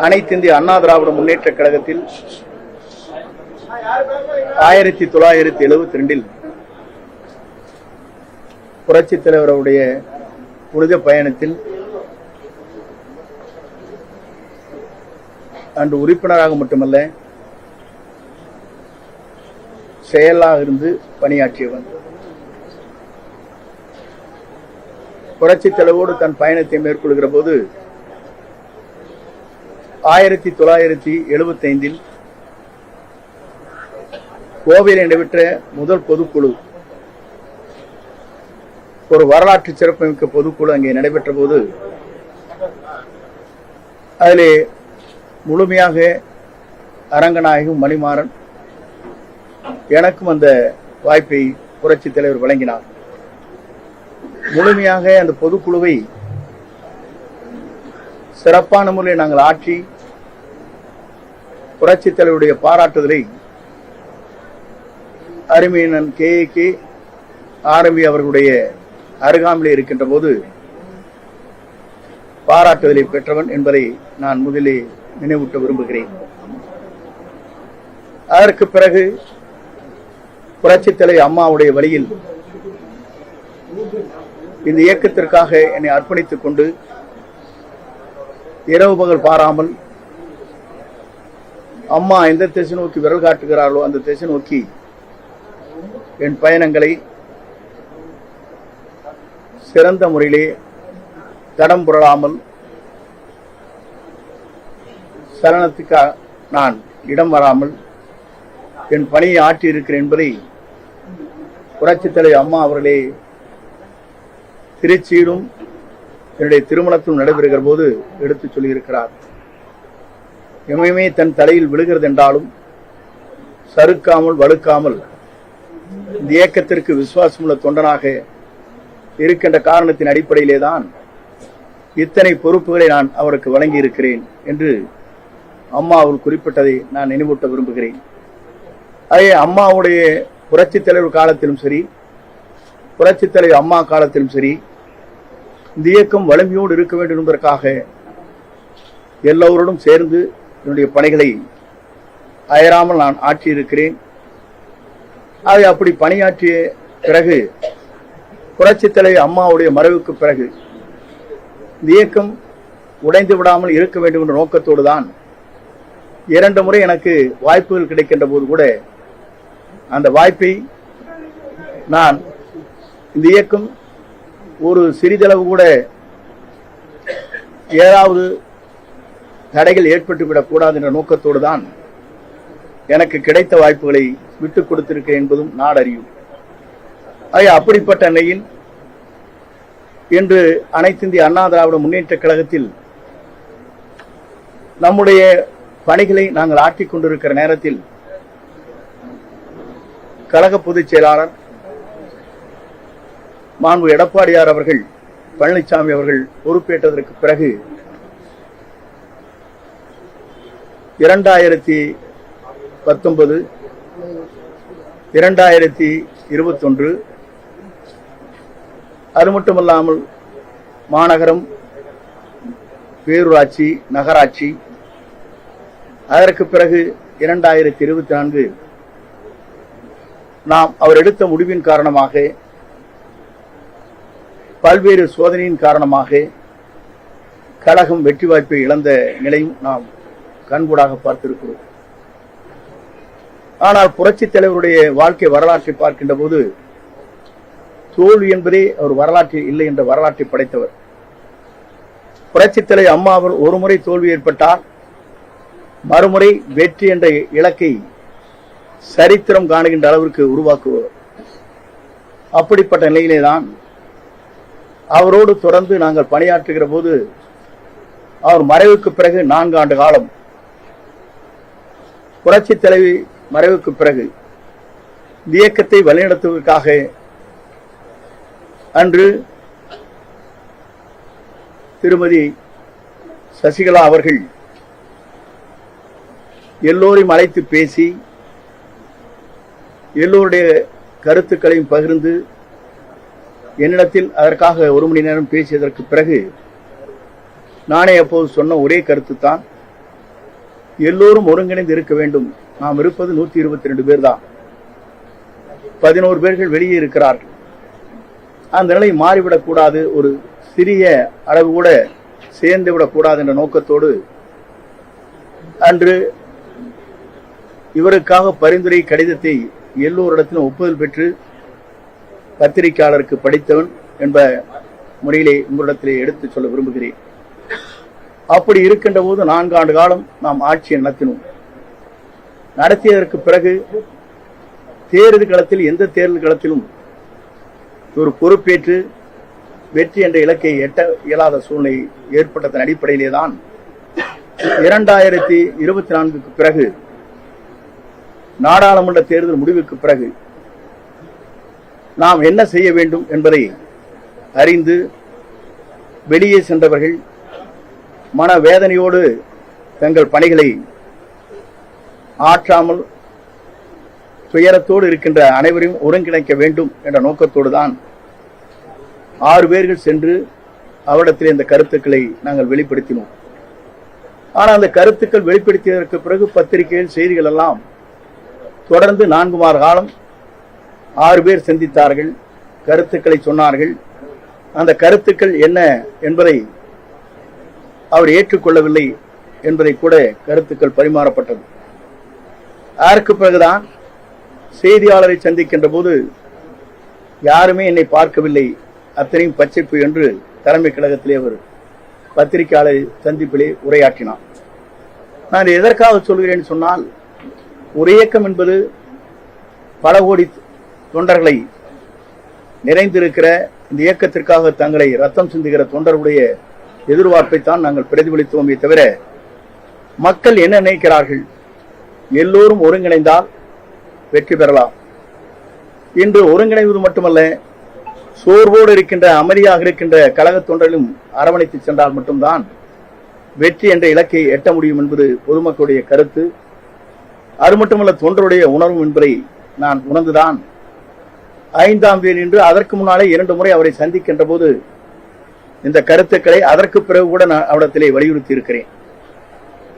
அனைத்து இந்திய அண்ணா திராவிட முன்னேற்ற கழகத்தில் ஆயிரத்தி தொள்ளாயிரத்தி எழுபத்தி ரெண்டில் புரட்சி தலைவர் அவருடைய புனித பயணத்தில் அன்று உறுப்பினராக மட்டுமல்ல செயலாக இருந்து பணியாற்றியவன் புரட்சி தலைவோடு தன் பயணத்தை மேற்கொள்கிற போது ஆயிரத்தி தொள்ளாயிரத்தி எழுபத்தைந்தில் கோவையில் நடைபெற்ற முதல் பொதுக்குழு ஒரு வரலாற்று சிறப்புமிக்க பொதுக்குழு அங்கே நடைபெற்ற போது அதிலே முழுமையாக அரங்கநாயகம் மணிமாறன் எனக்கும் அந்த வாய்ப்பை புரட்சி தலைவர் வழங்கினார். முழுமையாக அந்த பொதுக்குழுவை சிறப்பான முறையில் நாங்கள் ஆட்சி புரட்சித் தலைவருடைய பாராட்டுதலை அருமையினன் கே. கே. ஆரம்பி அவர்களுடைய அருகாமையில் இருக்கின்ற போது பாராட்டுதலை பெற்றவன் என்பதை நான் முதலில் நினைவூட்ட விரும்புகிறேன். அதற்கு பிறகு புரட்சித் தலைவர் அம்மாவுடைய வழியில் இந்த இயக்கத்திற்காக என்னை அர்ப்பணித்துக் கொண்டு இரவு பகல் பாராமல் அம்மா எந்த திசை நோக்கி விரல் காட்டுகிறார்களோ அந்த திசை நோக்கி என் பயணங்களை சிறந்த முறையிலே தடம் புரளாமல் சலனத்துக்கு நான் இடம் வராமல் என் பணியை ஆற்றியிருக்கிறேன் என்பதை புரட்சித்தலை அம்மா அவர்களே திருச்சியிலும் என்னுடைய திருமணத்தும் நடைபெறுகிற போது எடுத்துச் சொல்லியிருக்கிறார். எமையுமே தன் தலையில் விழுகிறது என்றாலும் சறுக்காமல் வழுக்காமல் இந்த இயக்கத்திற்கு விசுவாசமுள்ள தொண்டனாக இருக்கின்ற காரணத்தின் அடிப்படையிலே தான் இத்தனை பொறுப்புகளை நான் அவருக்கு வழங்கி இருக்கிறேன் என்று அம்மா அவர் குறிப்பிட்டதை நான் நினைவூட்ட விரும்புகிறேன். அதே அம்மாவுடைய புரட்சித் தலைவர் காலத்திலும் சரி புரட்சித் தலைவர் அம்மா காலத்திலும் சரி இந்த இயக்கம் வலிமையோடு இருக்க வேண்டும் என்பதற்காக எல்லோருடன் சேர்ந்து என்னுடைய பணிகளை அயராமல் நான் ஆற்றியிருக்கிறேன். அதை அப்படி பணியாற்றிய பிறகு புரட்சித்தலை அம்மாவுடைய மறைவுக்கு பிறகு இந்த இயக்கம் உடைந்து விடாமல் இருக்க வேண்டும் என்ற நோக்கத்தோடு தான் இரண்டு முறை எனக்கு வாய்ப்புகள் கிடைக்கின்ற போது கூட அந்த வாய்ப்பை நான் இந்த இயக்கம் ஒரு சிறிதளவு கூட ஏதாவது தடைகள் ஏற்பட்டுவிடக் கூடாது என்ற நோக்கத்தோடு தான் எனக்கு கிடைத்த வாய்ப்புகளை விட்டுக் கொடுத்திருக்கேன் என்பதும் நாடறியும். அப்படிப்பட்ட நிலையில் இன்று அனைத்து இந்திய அண்ணா திராவிட முன்னேற்ற கழகத்தில் நம்முடைய பணிகளை நாங்கள் ஆற்றிக் கொண்டிருக்கிற நேரத்தில் கழக பொதுச் செயலாளர் மாண்பு எடப்பாடியார் அவர்கள் பழனிசாமி அவர்கள் பொறுப்பேற்றதற்கு பிறகு இரண்டாயிரத்தி பத்தொன்பது இரண்டாயிரத்தி இருபத்தொன்று அது மட்டுமல்லாமல் மாநகரம் பேரூராட்சி நகராட்சி அதற்கு பிறகு இரண்டாயிரத்தி இருபத்தி நான்கு நாம் அவர் எடுத்த முடிவின் காரணமாக பல்வேறு சோதனையின் காரணமாக கழகம் வெற்றி வாய்ப்பை இழந்த நிலையும் நாம் கண்கூடாக பார்த்திருக்கிறோம். ஆனால் புரட்சி தலைவருடைய வாழ்க்கை வரலாற்றை பார்க்கின்ற போது தோல்வி என்பதே அவர் வரலாற்றில் இல்லை என்ற வரலாற்றை படைத்தவர். புரட்சித் தலைவர் அம்மா அவர் ஒரு முறை தோல்வி ஏற்பட்டால் மறுமுறை வெற்றி என்ற இலக்கை சரித்திரம் காணுகின்ற அளவிற்கு உருவாக்குவர் அப்படிப்பட்ட நிலையிலேதான் அவரோடு தொடர்ந்து நாங்கள் பணியாற்றுகிற போது அவர் மறைவுக்கு பிறகு நான்கு ஆண்டு காலம் புரட்சி தலைவி மறைவுக்கு பிறகு இந்த இயக்கத்தை வழிநடத்துவதற்காக அன்று திருமதி சசிகலா அவர்கள் எல்லோரையும் அழைத்து பேசி எல்லோருடைய கருத்துக்களையும் பகிர்ந்து என்னிடத்தில் அதற்காக ஒரு மணி நேரம் பேசியதற்கு பிறகு நானே அப்போது சொன்ன ஒரே கருத்து தான் எல்லோரும் ஒருங்கிணைந்து இருக்க வேண்டும். நாம் இருப்பது நூத்தி இருபத்தி ரெண்டு பேர் தான் பதினோரு பேர்கள் வெளியே இருக்கிறார்கள். அந்த நிலை மாறிவிடக்கூடாது ஒரு சிறிய அளவு கூட சேர்ந்து விடக்கூடாது என்ற நோக்கத்தோடு அன்று இவருக்காக பரிந்துரை கடிதத்தை எல்லோரிடத்திலும் ஒப்புதல் பெற்று பத்திரிகையாளருக்கு படித்தவன் என்ப முறையிலே உங்களிடத்திலே எடுத்துச் சொல்ல விரும்புகிறேன். அப்படி இருக்கின்ற போது நான்கு ஆண்டு காலம் நாம் ஆட்சியை நடத்தினோம். நடத்தியதற்கு பிறகு தேர்தல் களத்தில் எந்த தேர்தல் களத்திலும் ஒரு பொறுப்பேற்று வெற்றி என்ற இலக்கை எட்ட இயலாத சூழ்நிலை ஏற்பட்டதன் அடிப்படையிலே தான் இரண்டாயிரத்தி இருபத்தி நான்குக்கு பிறகு நாடாளுமன்ற தேர்தல் முடிவுக்கு பிறகு நாம் என்ன செய்ய வேண்டும் என்பதை அறிந்து வெளியே சென்றவர்கள் மன வேதனையோடு தங்கள் பணிகளை ஆற்றாமல் துயரத்தோடு இருக்கின்ற அனைவரையும் ஒருங்கிணைக்க வேண்டும் என்ற நோக்கத்தோடு தான் ஆறு பேர்கள் சென்று அவரிடத்தில் இந்த கருத்துக்களை நாங்கள் வெளிப்படுத்தினோம். ஆனால் அந்த கருத்துக்கள் வெளிப்படுத்தியதற்கு பிறகு பத்திரிகைகள் செய்திகள் எல்லாம் தொடர்ந்து நான்கு மாத காலம் ஆறு பேர் சந்தித்தார்கள் கருத்துக்களை சொன்னார்கள். அந்த கருத்துக்கள் என்ன என்பதை அவர் ஏற்றுக்கொள்ளவில்லை என்பதை கூட கருத்துக்கள் பரிமாறப்பட்டது. அதற்கு பிறகுதான் செய்தியாளரை சந்திக்கின்ற போது யாருமே என்னை பார்க்கவில்லை. அத்தனையும் பச்சைப்பு என்று தலைமை கழகத்திலே அவர் பத்திரிகையாளர் சந்திப்பிலே உரையாற்றினார். நான் எதற்காக சொல்கிறேன் சொன்னால் ஒரு இயக்கம் என்பது பல கோடி தொண்டர்களை நிறைந்திருக்கிற இந்த இயக்கத்திற்காக தங்களை ரத்தம் சிந்துகிற தொண்டர்களுடைய எதிர்பார்ப்பைத்தான் நாங்கள் பிரதிபலித்தோமே தவிர மக்கள் என்ன நினைக்கிறார்கள்? எல்லோரும் ஒருங்கிணைந்தால் வெற்றி பெறலாம். இன்று ஒருங்கிணைவது மட்டுமல்ல சோர்வோடு இருக்கின்ற அமைதியாக இருக்கின்ற கழக தொண்டர்களும் அரவணைத்து சென்றால் மட்டும்தான் வெற்றி என்ற இலக்கை எட்ட முடியும் என்பது பொதுமக்களுடைய கருத்து. அது மட்டுமல்ல தொண்டருடைய உணர்வு என்பதை நான் உணர்ந்துதான் ஐந்தாம் தேதி என்று அதற்கு முன்னாலே இரண்டு முறை அவரை சந்திக்கின்ற போது இந்த கருத்துக்களை அதற்கு பிறகு கூட நான் அவரிடத்திலே வலியுறுத்தி இருக்கிறேன்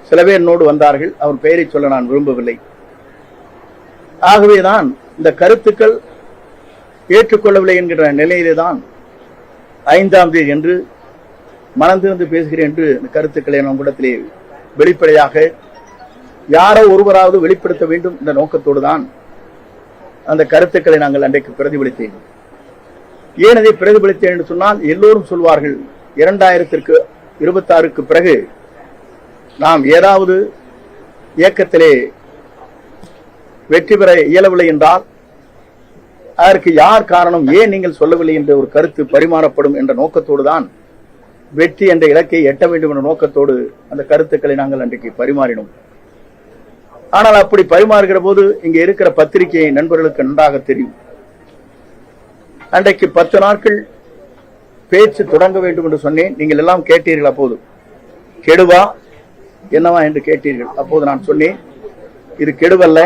சில பேர் என்னோடு வந்தார்கள். அவர் பெயரை சொல்ல நான் விரும்பவில்லை. ஆகவேதான் இந்த கருத்துக்கள் ஏற்றுக்கொள்ளவில்லை என்கிற நிலையிலே தான் ஐந்தாம் தேதி என்று மனந்திருந்து பேசுகிறேன் என்று இந்த கருத்துக்களை நம் இடத்திலே வெளிப்படையாக யாரோ ஒருவராவது வெளிப்படுத்த வேண்டும் என்ற நோக்கத்தோடு தான் அந்த கருத்துக்களை நாங்கள் அன்றைக்கு பிரதிபலித்தேன். ஏன் அதை பிரதிபலித்தேன் என்று சொன்னால் எல்லோரும் சொல்வார்கள் இரண்டாயிரத்திற்கு இருபத்தாறுக்கு பிறகு நாம் ஏதாவது இயக்கத்திலே வெற்றி பெற இயலவில்லை என்றால் அதற்கு யார் காரணம் ஏன் நீங்கள் சொல்லவில்லை என்ற ஒரு கருத்து பரிமாறப்படும் என்ற நோக்கத்தோடு தான் வெற்றி என்ற இலக்கை எட்ட வேண்டும் என்ற நோக்கத்தோடு அந்த கருத்துக்களை நாங்கள் அன்றைக்கு பரிமாறினோம். ஆனால் அப்படி பரிமாறுகிற போது இங்க இருக்கிற பத்திரிகை நண்பர்களுக்கு நன்றாக தெரியும். அன்றைக்கு பத்து நாட்கள் பேச்சு தொடங்க வேண்டும் என்று சொன்னேன். நீங்கள் எல்லாம் கேட்டீர்கள் அப்போது. கெடுவா? என்னவா என்று கேட்டீர்கள். அப்போது நான் சொன்னேன் இது கெடுவல்ல.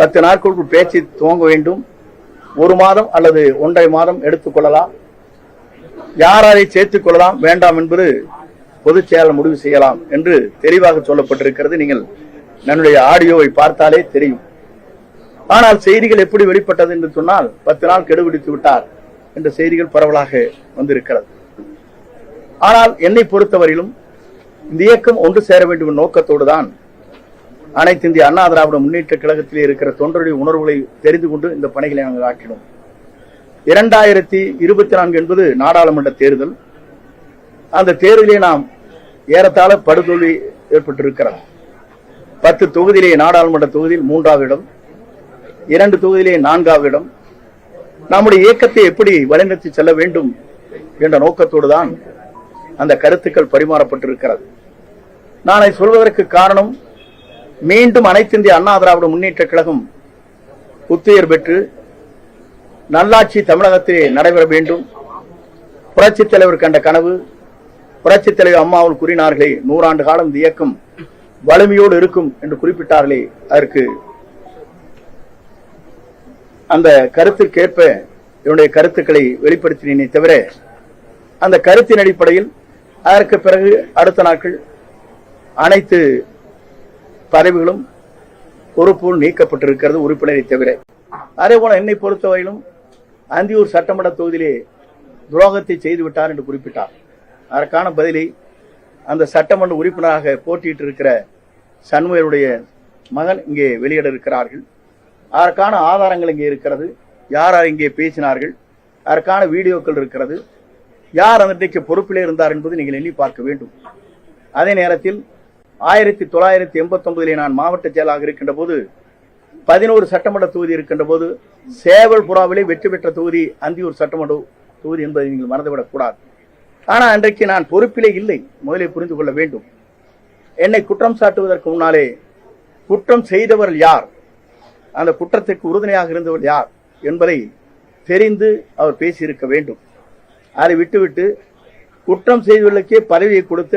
பத்து நாட்களுக்கு பேச்சு துவங்க வேண்டும். ஒரு மாதம் அல்லது ஒன்றரை மாதம் எடுத்துக்கொள்ளலாம் யார் அதை சேர்த்துக் கொள்ளலாம்? வேண்டாம் என்பது பொதுச் செயலாளர் முடிவு செய்யலாம் என்று தெளிவாக சொல்லப்பட்டிருக்கிறது. நீங்கள் என்னுடைய ஆடியோவை பார்த்தாலே தெரியும். ஆனால் செய்திகள் எப்படி வெளிப்பட்டது என்று சொன்னால் பத்து நாள் கெடுபிடித்து விட்டார் என்ற செய்திகள் பரவலாக வந்திருக்கிறது. ஆனால் என்னை பொறுத்தவரையிலும் இந்த இயக்கம் ஒன்று சேர வேண்டும் நோக்கத்தோடு தான் அனைத்து இந்திய அண்ணா திராவிட முன்னேற்ற கழகத்திலே இருக்கிற தொண்டருடைய உணர்வுகளை தெரிந்து கொண்டு இந்த பணிகளை நாங்கள் ஆக்கினோம் இரண்டாயிரத்தி இருபத்தி நான்கு என்பது நாடாளுமன்ற தேர்தல். அந்த தேர்தலில் நாம் ஏறத்தாழ படுதோல்வி ஏற்பட்டிருக்கிறது. பத்து தொகுதியிலே நாடாளுமன்ற தொகுதியில் மூன்றாவது இடம் இரண்டு தொகுதியிலே நான்காவது இடம் நம்முடைய இயக்கத்தை எப்படி வழிநடத்தி செல்ல வேண்டும் என்ற நோக்கத்தோடு தான் அந்த கருத்துக்கள் பரிமாறப்பட்டிருக்கிறது. நான் அதை சொல்வதற்கு காரணம் மீண்டும் அனைத்து இந்திய அண்ணா திராவிட முன்னேற்ற கழகம் புத்துயர் பெற்று நல்லாட்சி தமிழகத்திலே நடைபெற வேண்டும். புரட்சித் தலைவர் கண்ட கனவு புரட்சித் தலைவர் அம்மாவில் கூறினார்களே நூறாண்டு காலம் இந்த இயக்கம் வலிமையோடு இருக்கும் என்று குறிப்பிட்டார்களே அதற்கு அந்த கருத்துக்கேற்ப என்னுடைய கருத்துக்களை வெளிப்படுத்தினேனே தவிர அந்த கருத்தின் அடிப்படையில் அதற்கு பிறகு அடுத்த நாட்கள் அனைத்து பதவிகளும் பொறுப்பும் நீக்கப்பட்டிருக்கிறது உறுப்பினரை தவிர. அதே போல என்னை பொறுத்தவரையிலும் அந்தியூர் சட்டமன்ற தொகுதியிலே துரோகத்தை செய்து விட்டார் என்று குறிப்பிட்டார். அதற்கான பதிலை அந்த சட்டமன்ற உறுப்பினராக போட்டியிட்டு இருக்கிற சண்முகருடைய மகன் இங்கே வெளியிட இருக்கிறார்கள் அதற்கான ஆதாரங்கள் இங்கே இருக்கிறது. யார் யார் இங்கே பேசினார்கள்? அதற்கான வீடியோக்கள் இருக்கிறது. யார் அன்றைக்கு பொறுப்பிலே இருந்தார் என்பது நீங்கள் எண்ணி பார்க்க வேண்டும். அதே நேரத்தில் ஆயிரத்தி தொள்ளாயிரத்தி எண்பத்தொன்பதிலே நான் மாவட்ட செயலாக இருக்கின்ற போது பதினோரு சட்டமன்ற தொகுதி இருக்கின்ற போது சேவல் புறாவிலே வெற்றி பெற்ற தொகுதி அந்தியூர் சட்டமன்ற தொகுதி என்பதை நீங்கள் மறந்துவிடக் கூடாது ஆனால் அன்றைக்கு நான் பொறுப்பிலே இல்லை. முதலில் புரிந்து கொள்ள வேண்டும். என்னை குற்றம் சாட்டுவதற்கு முன்னாலே குற்றம் செய்தவர்கள் யார்? அந்த குற்றத்திற்கு உறுதுணையாக இருந்தவர் யார் என்பதை தெரிந்து அவர் பேசியிருக்க வேண்டும். அதை விட்டுவிட்டு குற்றம் செய்தவர்களுக்கே பதவியை கொடுத்த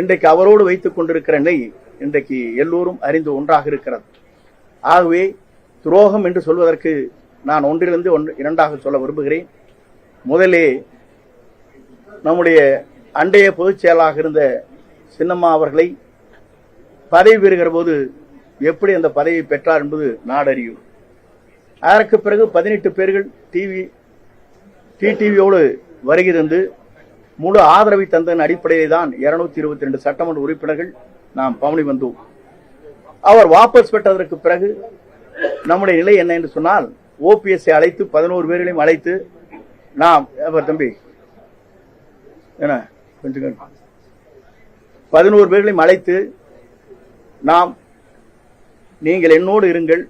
இன்றைக்கு அவரோடு வைத்துக் கொண்டிருக்கிற நிலை இன்றைக்கு எல்லோரும் அறிந்து ஒன்றாக இருக்கிறது. ஆகவே துரோகம் என்று சொல்வதற்கு நான் ஒன்றிலிருந்து ஒன்று இரண்டாக சொல்ல விரும்புகிறேன். முதலே நம்முடைய அண்டைய பொதுச் செயலாக இருந்த சின்னம்மா அவர்களை பதவி பெறுகிற போது எப்படி அந்த பதவியை பெற்றார் என்பது நாடறியும். அதற்கு பிறகு பதினெட்டு பேர்கள் டிவி டிடிவியோடு வருகை தந்து முழு ஆதரவை தந்ததன் அடிப்படையில் தான் இருநூத்தி இருபத்தி ரெண்டு சட்டமன்ற உறுப்பினர்கள் நாம் பவனி வந்தோம். அவர் வாபஸ் பெற்றதற்கு பிறகு நம்முடைய நிலை என்ன என்று சொன்னால் ஓபிஎஸ்ஐ அழைத்து பதினோரு பேர்களையும் அழைத்து நாம் தம்பி என்ன கொஞ்சம் பதினோரு பேர்களையும் அழைத்து நாம் நீங்கள் என்னோடு இருங்கள்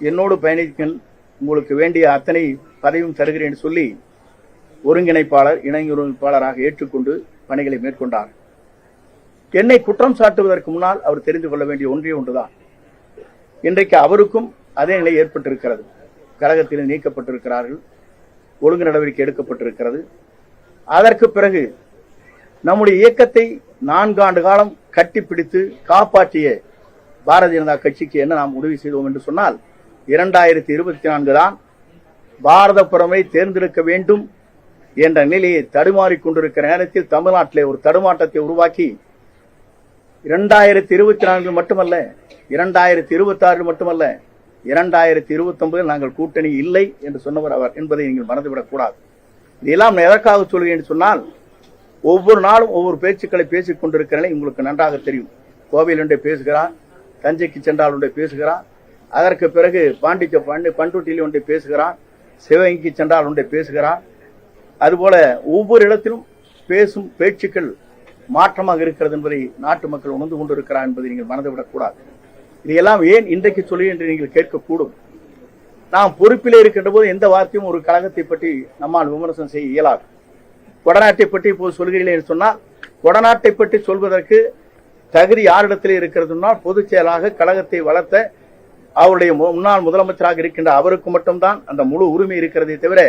என்னோடு பயணிங்கள் உங்களுக்கு வேண்டிய அத்தனை பதவியும் தருகிறேன் என்று சொல்லி ஒருங்கிணைப்பாளர் இணை ஒருங்கிணைப்பாளராக ஏற்றுக்கொண்டு பணிகளை மேற்கொண்டார். என்னை குற்றம் சாட்டுவதற்கு முன்னால் அவர் தெரிந்து கொள்ள வேண்டிய ஒன்றே ஒன்றுதான். இன்றைக்கு அவருக்கும் அதே நிலை ஏற்பட்டிருக்கிறது. கழகத்தில் நீக்கப்பட்டிருக்கிறார்கள் ஒழுங்கு நடவடிக்கை எடுக்கப்பட்டிருக்கிறது. அதற்கு பிறகு நம்முடைய இயக்கத்தை நான்காண்டு காலம் கட்டிப்பிடித்து காப்பாற்றிய பாரதிய ஜனதா கட்சிக்கு என்ன நாம் உதவி செய்தோம் என்று சொன்னால் இரண்டாயிரத்தி இருபத்தி நான்கு தான் பாரத புறமை தேர்ந்தெடுக்க வேண்டும் என்ற நிலையை தடுமாறி கொண்டிருக்கிற நேரத்தில் தமிழ்நாட்டிலே ஒரு தடுமாட்டத்தை உருவாக்கி இரண்டாயிரத்தி இருபத்தி நான்கு மட்டுமல்ல இரண்டாயிரத்தி இருபத்தி மட்டுமல்ல இரண்டாயிரத்தி இருபத்தி ஒன்பதில் நாங்கள் கூட்டணி இல்லை என்று சொன்னவர் அவர் என்பதை நீங்கள் மறந்துவிடக் கூடாது இதெல்லாம் எதற்காக சொல்கிறேன் என்று சொன்னால் ஒவ்வொரு நாளும் ஒவ்வொரு பேச்சுக்களை பேசிக் கொண்டிருக்கிறேன். உங்களுக்கு நன்றாக தெரியும். கோவையில் ஒன்றை பேசுகிறான் தஞ்சைக்கு சென்றால் ஒன்றை பேசுகிறான் அதற்கு பிறகு பாண்டிச்ச பாண்டி பண்ருட்டியில் ஒன்றை பேசுகிறான் சிவகங்கைக்கு சென்றால் ஒன்றை பேசுகிறான். அதுபோல ஒவ்வொரு இடத்திலும் பேசும் பேச்சுக்கள் மாற்றமாக இருக்கிறது என்பதை நாட்டு மக்கள் உணர்ந்து கொண்டிருக்கிறார் என்பதை நீங்கள் மறந்துவிடக்கூடாது இதையெல்லாம் ஏன் இன்றைக்கு சொல்லி என்று நீங்கள் கேட்கக்கூடும்? நாம் பொறுப்பிலே இருக்கின்ற போது எந்த வார்த்தையும் ஒரு கழகத்தை பற்றி நம்மால் விமர்சனம் செய்ய இயலாது. கொடநாட்டை பற்றி இப்போது சொல்கிறீர்கள் என்று சொன்னால் கொடநாட்டை பற்றி சொல்வதற்கு தகுதி யாரிடத்தில் இருக்கிறதுனா பொதுச் செயலாக கழகத்தை வளர்த்த அவருடைய முன்னாள் முதலமைச்சராக இருக்கின்ற அவருக்கு மட்டும்தான் அந்த முழு உரிமை இருக்கிறதே தவிர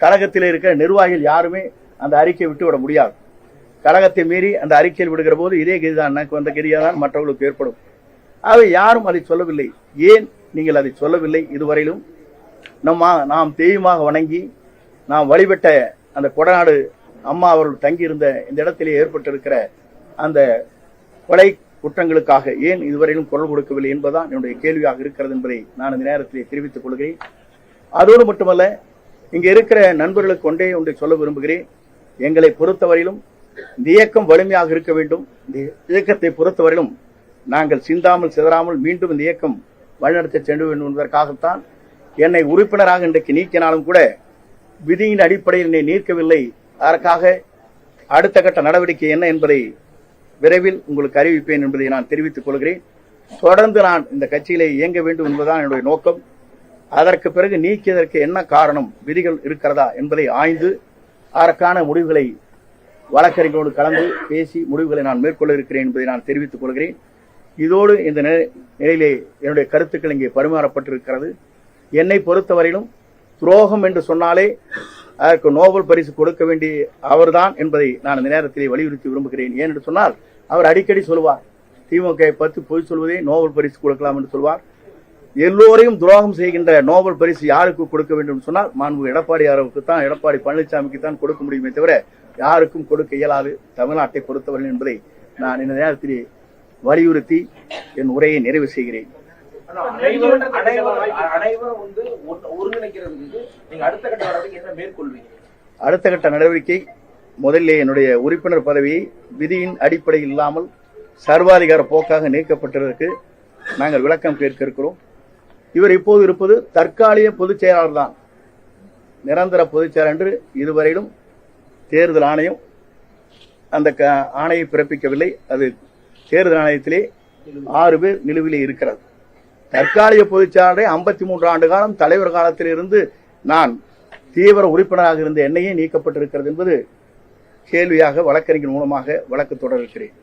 கழகத்தில் இருக்கிற நிர்வாகிகள் யாருமே அந்த அறிக்கையை விட்டு விட முடியாது. கழகத்தை மீறி அந்த அறிக்கையில் விடுகிற போது இதே கதிதான் எனக்கு வந்த கதியாதான் மற்றவர்களுக்கு ஏற்படும். அவை யாரும் அதை சொல்லவில்லை. ஏன் நீங்கள் அதை சொல்லவில்லை இதுவரையிலும்? நம்ம நாம் தெய்வமாக வணங்கி நாம் வழிபட்ட அந்த கொடநாடு அம்மா அவர்கள் தங்கியிருந்த இந்த இடத்திலே ஏற்பட்டிருக்கிற அந்த கொலை குற்றங்களுக்காக ஏன் இதுவரையிலும் குரல் கொடுக்கவில்லை என்பதுதான் என்னுடைய கேள்வியாக இருக்கிறது என்பதை நான் இந்த நேரத்திலே தெரிவித்துக் கொள்கிறேன். அதோடு மட்டுமல்ல இங்க இருக்கிற நண்பர்களுக்கு ஒன்றே ஒன்றை சொல்ல விரும்புகிறேன். எங்களை பொறுத்தவரையிலும் இந்த இயக்கம் வலிமையாக இருக்க வேண்டும். இந்த இயக்கத்தை பொறுத்தவரையிலும் நாங்கள் சிந்தாமல் சிதறாமல் மீண்டும் இந்த இயக்கம் வழிநடத்த சென்று வேண்டும் என்பதற்காகத்தான் என்னை உறுப்பினராக இன்றைக்கு நீக்கினாலும் கூட விதியின் அடிப்படையில் என்னை நீக்கவில்லை அதற்காக அடுத்த கட்ட நடவடிக்கை என்ன என்பதை விரைவில் உங்களுக்கு அறிவிப்பேன் என்பதை நான் தெரிவித்துக் கொள்கிறேன். தொடர்ந்து நான் இந்த கட்சியிலே இயங்க வேண்டும் என்பதுதான் என்னுடைய நோக்கம். அதற்கு பிறகு நீக்கியதற்கு என்ன காரணம் விதிகள் இருக்கிறதா என்பதை ஆய்ந்து அதற்கான முடிவுகளை வழக்கறிஞரோடு கலந்து பேசி முடிவுகளை நான் மேற்கொள்ள இருக்கிறேன் என்பதை நான் தெரிவித்துக் கொள்கிறேன். இதோடு இந்த நிலையிலே என்னுடைய கருத்துக்கள் இங்கே பரிமாறப்பட்டிருக்கிறது. என்னை பொறுத்தவரையிலும் துரோகம் என்று சொன்னாலே அதற்கு நோபல் பரிசு கொடுக்க வேண்டிய அவர்தான் என்பதை நான் இந்த நேரத்திலே வலியுறுத்தி விரும்புகிறேன். ஏன் என்று சொன்னால் அவர் அடிக்கடி சொல்வார் திமுகவை பற்றி பொய் சொல்வதே நோபல் பரிசு கொடுக்கலாம் என்று சொல்வார். எல்லோரையும் துரோகம் செய்கின்ற நோபல் பரிசு யாருக்கு கொடுக்க வேண்டும் சொன்னால் மாண்பு எடப்பாடியாருக்கு தான் எடப்பாடி பழனிசாமிக்கு தான் கொடுக்க முடியுமே தவிர யாருக்கும் கொடுக்க இயலாது தமிழ்நாட்டை பொறுத்தவரை என்பதை நான் இந்த நேரத்திலே வலியுறுத்தி என் உரையை நிறைவு செய்கிறேன். அனைவரும் அனைவரும் வந்து ஒருங்கிணைக்கிறதுக்கு நீங்க அடுத்த கட்ட நடவடிக்கை என்ன மேற்கொள்வீங்க? அடுத்த கட்ட நடவடிக்கை முதலிலே என்னுடைய உறுப்பினர் பதவியை விதியின் அடிப்படையில் இல்லாமல் சர்வாதிகார போக்காக நீக்கப்பட்டதற்கு நாங்கள் விளக்கம் கேட்க இருக்கிறோம். இவர் இப்போது இருப்பது தற்காலிக பொதுச் செயலாளர் தான். நிரந்தர பொதுச் செயலாளர் என்று இதுவரையிலும் தேர்தல் ஆணையம் அந்த க- ஆணையை பிறப்பிக்கவில்லை. அது தேர்தல் ஆணையத்திலே ஆறு பேர் நிலுவிலே இருக்கிறது தற்காலிக பொதுச் செயலாளரை ஐம்பத்தி மூன்று ஆண்டு காலம் தலைவர் காலத்தில் இருந்து நான் தீவிர உறுப்பினராக இருந்த என்னையே நீக்கப்பட்டிருக்கிறது என்பது கேள்வியாக வழக்கறிஞர் மூலமாக வழக்கு தொடர இருக்கிறேன்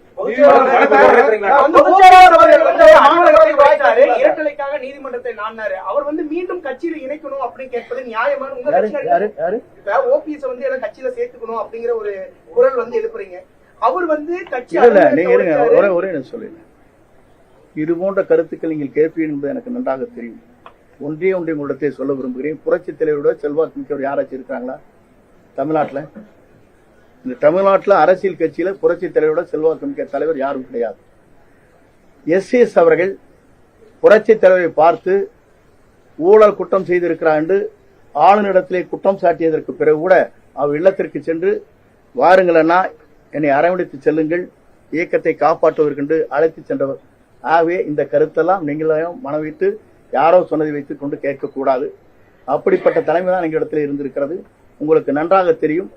இரட்டலைக்காக நீதிமன்றத்தை நாடினாரு. அவர் வந்து மீண்டும் கட்சியில இணைக்கணும் அப்படின்னு கேட்பது நியாயமான ஓபிஎஸ் வந்து எல்லாம் கட்சியில சேர்த்துக்கணும் அப்படிங்கிற ஒரு குரல் வந்து எழுப்புறீங்க. அவர் வந்து கட்சி நீங்க இருங்க. உடைச்சாரு. ஒரே ஒரே நான் சொல்லுங்க. இது போன்ற கருத்துக்கள் நீங்கள் கேட்பீர்கள் என்பது எனக்கு நன்றாக தெரியும். ஒன்றே ஒன்றை உங்களிடத்தை சொல்ல விரும்புகிறேன். புரட்சி தலைவரோட செல்வாக்கு மிக்கவர் யாராச்சும் இருக்கிறாங்களா? தமிழ்நாட்டில்? இந்த தமிழ்நாட்டில் அரசியல் கட்சியில் புரட்சி தலைவரோட செல்வாக்கு மிக்க தலைவர் யாரும் கிடையாது. எஸ் எஸ் அவர்கள் புரட்சி தலைவரை பார்த்து ஊழல் குற்றம் செய்திருக்கிறார் என்று ஆளுநரிடத்திலே குற்றம் சாட்டியதற்கு பிறகு கூட அவர் இல்லத்திற்கு சென்று வாருங்கள் அண்ணா என்னை அரவணைத்து செல்லுங்கள். இயக்கத்தை காப்பாற்றுவதற்கென்று அழைத்து சென்றவர் ஆகவே இந்த கருத்தெல்லாம் நீங்களையும் மனவிட்டு யாரோ சொன்னதை வைத்து கொண்டு கேட்கக்கூடாது. அப்படிப்பட்ட தலைமை தான் எங்களிடத்தில் இருந்திருக்கிறது. உங்களுக்கு நன்றாக தெரியும்.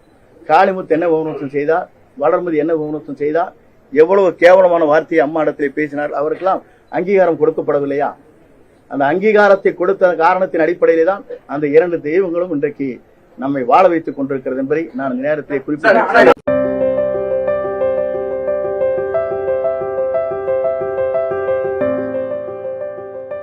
காளிமுத்து என்ன விமர்சனம் செய்தார்? வளர்மதி என்ன விமர்சனம் செய்தார்? எவ்வளவு கேவலமான வார்த்தையை அம்மா இடத்திலே பேசினார் அவருக்கெல்லாம் அங்கீகாரம் கொடுக்கப்படவில்லையா? அந்த அங்கீகாரத்தை கொடுத்த காரணத்தின் அடிப்படையிலே தான் அந்த இரண்டு தெய்வங்களும் இன்றைக்கு நம்மை வாழ வைத்துக் கொண்டிருக்கிறது என்பதை நான் இந்த நேரத்திலே குறிப்பிட்டேன்